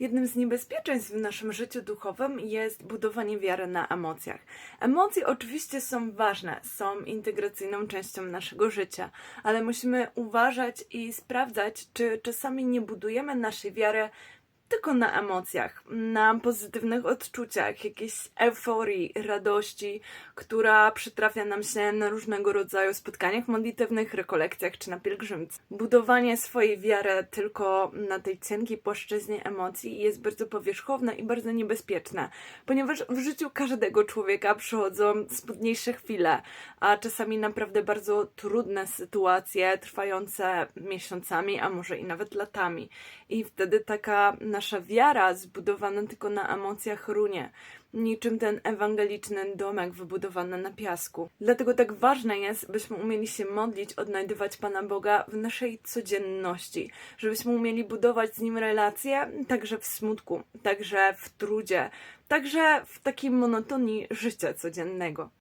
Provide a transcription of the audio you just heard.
Jednym z niebezpieczeństw w naszym życiu duchowym jest budowanie wiary na emocjach. Emocje oczywiście są ważne, są integracyjną częścią naszego życia, ale musimy uważać i sprawdzać, czy czasami nie budujemy naszej wiary tylko na emocjach, na pozytywnych odczuciach, jakiejś euforii, radości, która przytrafia nam się na różnego rodzaju spotkaniach modlitewnych, rekolekcjach czy na pielgrzymce. Budowanie swojej wiary tylko na tej cienkiej płaszczyźnie emocji jest bardzo powierzchowne i bardzo niebezpieczne, ponieważ w życiu każdego człowieka przychodzą smutniejsze chwile, a czasami naprawdę bardzo trudne sytuacje, trwające miesiącami, a może i nawet latami. I wtedy taka nasza wiara zbudowana tylko na emocjach runie, niczym ten ewangeliczny domek wybudowany na piasku. Dlatego tak ważne jest, byśmy umieli się modlić, odnajdywać Pana Boga w naszej codzienności, żebyśmy umieli budować z Nim relacje, także w smutku, także w trudzie, także w takiej monotonii życia codziennego.